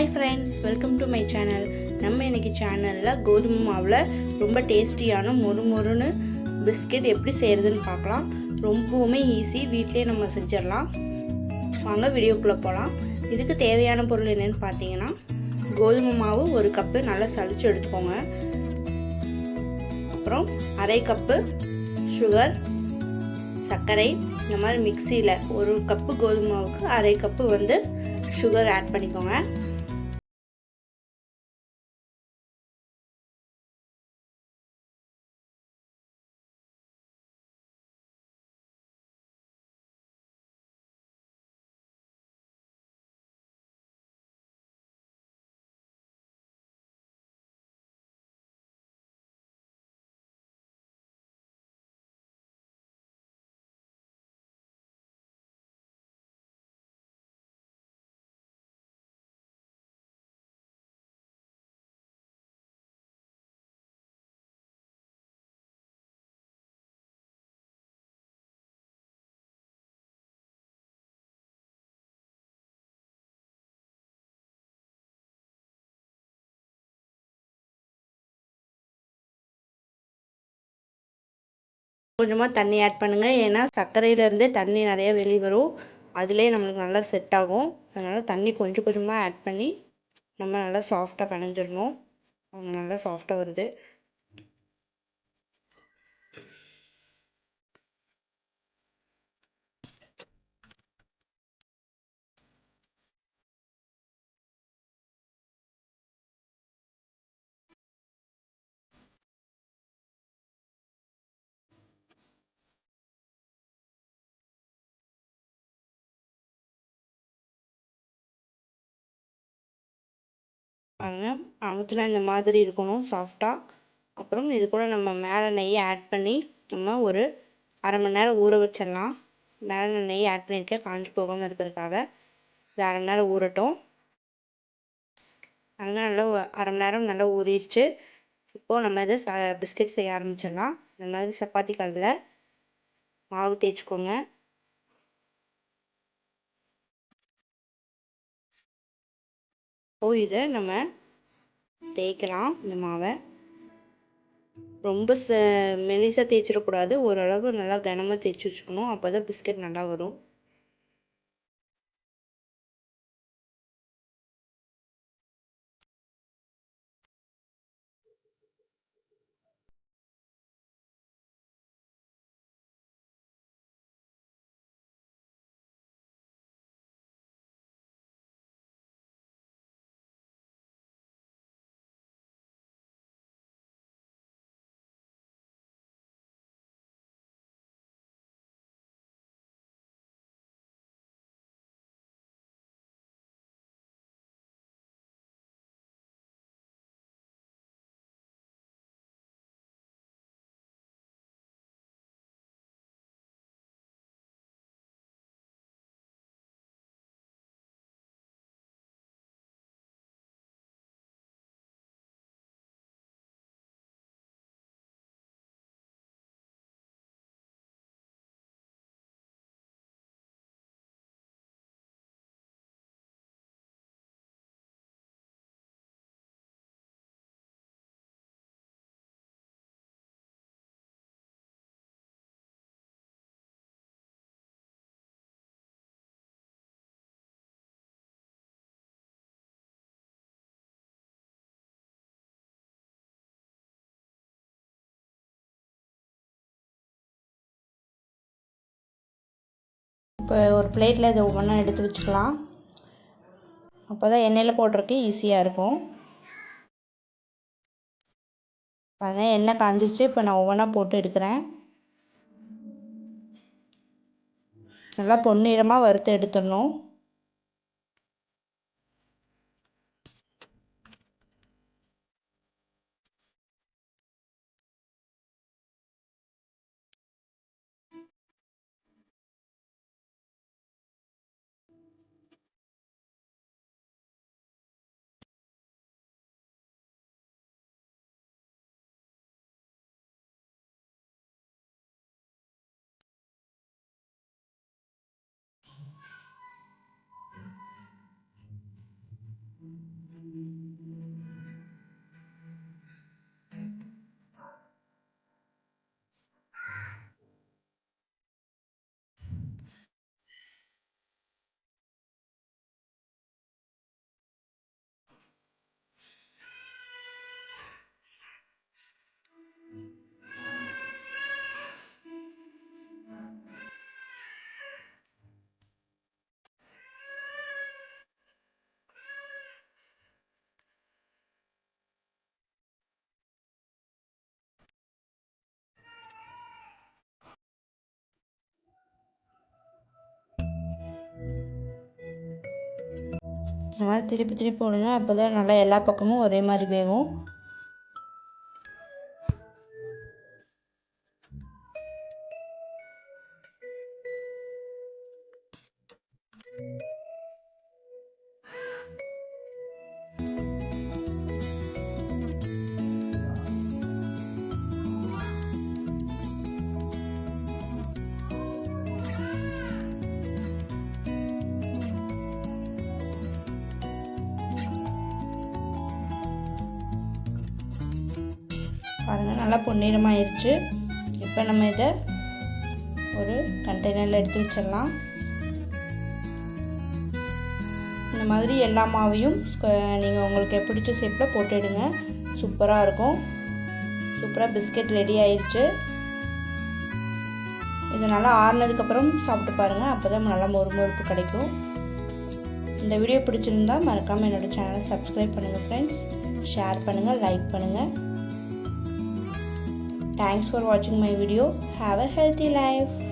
Hi friends welcome to my channel நம்ம இன்னைக்கு சேனலில் கோதுமை மாவில் ரொம்ப டேஸ்டியான மொறு மொறுன்னு பிஸ்கெட் எப்படி செய்கிறதுன்னு பார்க்கலாம். ரொம்பவுமே ஈஸி வீட்டிலே நம்ம செஞ்சிடலாம். வாங்க வீடியோக்குள்ளே போகலாம் இதுக்கு தேவையான பொருள் என்னென்னு பார்த்தீங்கன்னா கோதுமை மாவு ஒரு கப்பு நல்லா சளிச்சு எடுத்துக்கோங்க. அப்புறம் அரை கப்பு சுகர் சர்க்கரை இந்த மாதிரி மிக்சியில் ஒரு கப்பு கோதுமை மாவுக்கு அரை கப்பு வந்து சுகர் ஆட் பண்ணிக்கோங்க. கொஞ்சமாக தண்ணி ஆட் பண்ணுங்கள் ஏன்னா சர்க்கரையிலேருந்தே தண்ணி நிறைய வெளியே வரும். அதிலே நம்மளுக்கு நல்லா செட் ஆகும். அதனால் தண்ணி கொஞ்சம் கொஞ்சமாக ஆட் பண்ணி நம்ம நல்லா சாஃப்டாக பிணைஞ்சிடணும் நல்லா சாஃப்டாக வருது. அதனால் அமுத்துனா இந்த மாதிரி இருக்கணும் சாஃப்டாக அப்புறம் இது கூட நம்ம மேலே நெய் ஆட் பண்ணி நம்ம ஒரு அரை மணி நேரம் ஊற வச்சிடலாம். மேலே நெய் ஆட் பண்ணியிருக்கேன் காஞ்சி போகாமல் இருக்கிறதுக்காக. இது அரை மணி நேரம் ஊறட்டும். நல்லா நல்லா அரை மணி நேரம் நல்லா ஊறிடுச்சு. இப்போது நம்ம இது ச பிஸ்கெட் செய்ய ஆரம்பிச்சிடலாம். இந்த மாதிரி சப்பாத்தி கல்லில் மாவு தேய்ச்சிக்கோங்க. இதை நம்ம தேய்க்கலாம் இந்த மாவை. ரொம்ப ச மெலிசாக தேய்ச்சிடக்கூடாது. ஓரளவு நல்லா கனமாக தேய்ச்சி வச்சுக்கணும். அப்போ தான் பிஸ்கெட் நல்லா வரும். இப்போ ஒரு பிளேட்டில் இதை ஒவ்வொன்றா எடுத்து வச்சுக்கலாம். அப்போ தான் எண்ணெயில் போடுறதுக்கு ஈஸியாக இருக்கும். பாருங்கள் எண்ணெய் காஞ்சிச்சு இப்போ நான் ஒவ்வொன்றா போட்டு எடுக்கிறேன். நல்லா பொன்னிறமாக வறுத்து எடுத்துடணும். மாதிரி திருப்பி திருப்பி போடுங்க அப்போ தான் நல்லா எல்லா பக்கமும் ஒரே மாதிரி வேகும். பாருங்கள் நல்லா பொன்னிறமாயிருச்சு. இப்போ நம்ம இதை ஒரு கண்டெய்னரில் எடுத்து வச்சிடலாம். இந்த மாதிரி எல்லா மாவையும் நீங்கள் உங்களுக்கு பிடிச்ச ஷேப்பில் போட்டுடுங்க சூப்பராக இருக்கும். சூப்பராக பிஸ்கெட் ரெடி ஆயிடுச்சு இது நல்லா ஆறுனதுக்கப்புறம் சாப்பிட்டு பாருங்கள் அப்போ தான் நல்லா மொறுமொறுப்பு கிடைக்கும். இந்த வீடியோ பிடிச்சிருந்தா மறக்காமல் என்னோடய சேனலை சப்ஸ்கிரைப் பண்ணுங்கள் ஃப்ரெண்ட்ஸ் ஷேர் பண்ணுங்கள் லைக் பண்ணுங்கள் Thanks for watching my video. Have a healthy life.